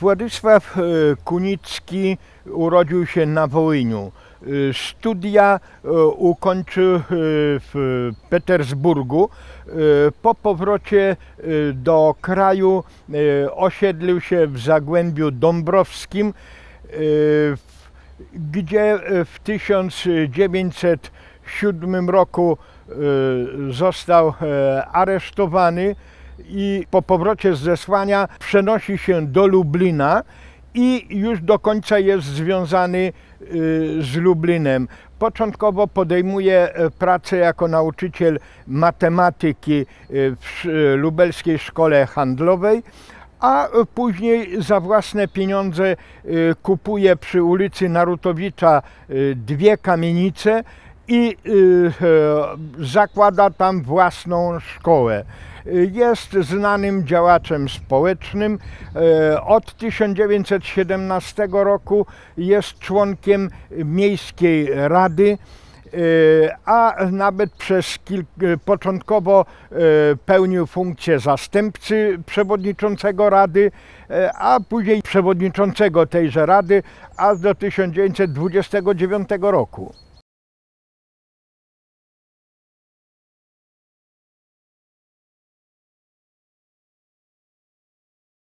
Władysław e, Kunicki urodził się na Wołyniu. E, Studia e, ukończył w Petersburgu. Po powrocie do kraju osiedlił się w Zagłębiu Dąbrowskim, gdzie w 1907 roku został aresztowany i po powrocie z zesłania przenosi się do Lublina i już do końca jest związany y, z Lublinem. Początkowo podejmuje e, pracę jako nauczyciel matematyki y, w sz- lubelskiej szkole handlowej, a e, później za własne pieniądze kupuje przy ulicy Narutowicza dwie kamienice i y, zakłada tam własną szkołę. Jest znanym działaczem społecznym. E, Od 1917 roku jest członkiem Miejskiej Rady. E, A nawet przez kilk- początkowo e, pełnił funkcję zastępcy przewodniczącego Rady, a później przewodniczącego tejże Rady, aż do 1929 roku.